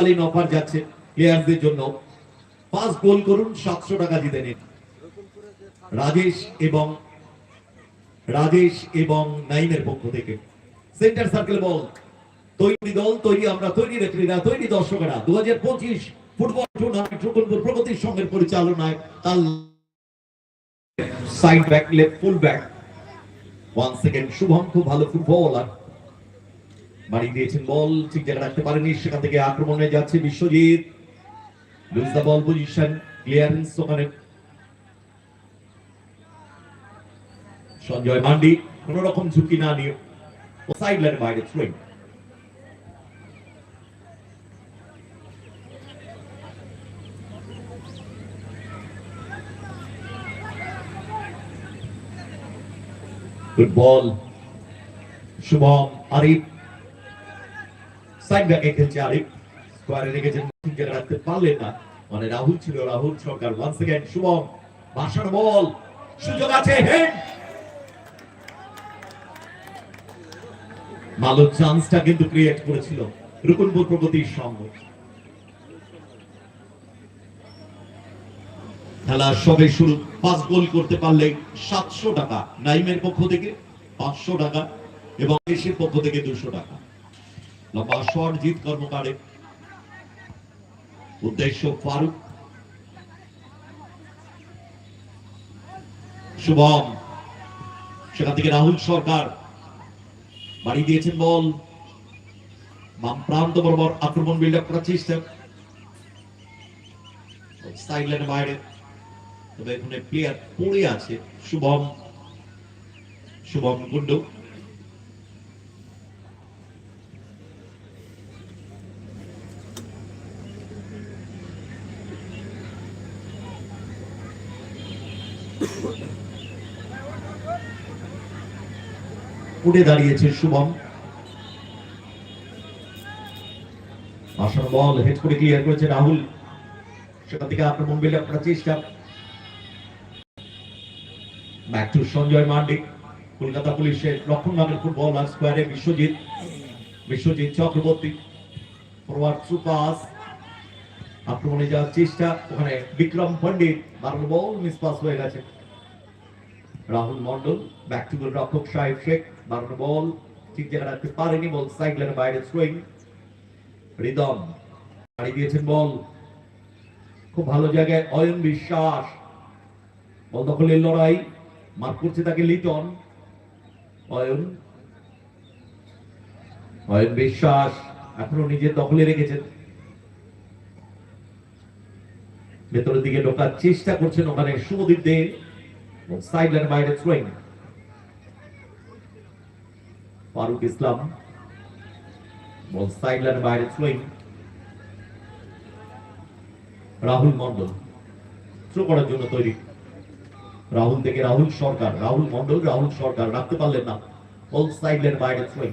কালীন অফার যাচ্ছে প্লেয়ারদের জন্য। পাঁচ গোল করুন, সাতশো টাকা জিতে নিন। রাজেশ এবং রাজেশ এবং নাইমের পক্ষ থেকে। সেন্টার সার্কেল বল তৈরি দল, তৈরি আমরা, তৈরি রেফারিরা তৈরি দর্শকেরা। দু হাজার পঁচিশ ফুটবল টুর্নামেন্ট রুকুনপুর প্রগতির সঙ্গের পরিচালনায় তার side back left full back one second Shubham, খুব ভালো ফুটবলার বাড়ি দিয়েছেন বল, ঠিক জায়গা রাখতে পারেনি, সেখান থেকে আক্রমণে যাচ্ছে Biswajit. Lose the ball position, clearance ওখানে। সঞ্জয় মান্ডি কোন রকম ঝুঁকি না নিয়ে সাইড লাইনে বাইরে throwing good ball Shubham, Arif. Side খেলছে আরিফ স্কোয়ারে রেখেছেন রাখতে পারলেন না। মানে রাহুল ছিল রাহুল সরকার। ওয়ান সেকেন্ড শুভম বাসানো বল। সুযোগ আছে হেড ভালো চান্সটা কিন্তু ক্রিয়েট করেছিল রুকুনপুর প্রগতির সঙ্গে। খেলা সবে শুরু। পাঁচ গোল করতে পারলে সাতশো টাকা। নাইমের পক্ষ থেকে পাঁচশো টাকা এবং দেশের পক্ষ থেকে দুশো টাকা। লম্বা শট কর্মকারে। উদ্দেশ্য ফারুক। শুভম, সেখান থেকে রাহুল সরকার। বাড়ি দিয়েছেন বল। বাম প্রান্ত বরাবর আক্রমণ বিল্ড আপ করার চেষ্টা। বাইরে। তবে এখানে প্লেয়ার পড়ে আছে শুভম। শুভম গুন্ডু। উঠে দাঁড়িয়েছে শুভম। আসার বল হেড করে ক্লিয়ার করেছে রাহুল। সেখান থেকে আক্রমণ বিল্ড আপ করার চেষ্টা। Back to Sanjay Mandi. Kolkata পুলিশের লক্ষণভাগের ফুটবল আর স্কোয়ারে Biswajit. Biswajit Chakraborty. Forward through pass আক্রমণে যাওয়ার চেষ্টা। ওখানে বিক্রম পণ্ডিত। বারো বল মিস পাস হয়ে গেছে। Rahul Mondal back to goal রক্ষক সাহেব শেখ বারো বল, ঠিক জায়গা রাখতে পারেনি, বল সাইড লাইনের বাইরে থ্রোয়িং রিদম বাড়ি দিয়েছেন বল। খুব ভালো জায়গায় অয়ন বিশ্বাস। বল দখলের লড়াই মার করছে তাকে লিটন। অয়ন অয়ন বিশ্বাস এখনও নিজের দখলে রেখেছেন। ভেতরের দিকে ঢোকার চেষ্টা করছেন ওখানে শুভদীপ দে। সাইড লাইন বাইরে throwing Faruk Islam ball side line বাইরে থ্রোয়িং রাহুল মন্ডল থ্রো করার জন্য তৈরি। রাহুল থেকে রাহুল সরকার রাহুল মন্ডল রাহুল সরকার রাখতে পারলেন না। বল সাইড লাইন বাইরে থ্রোয়িং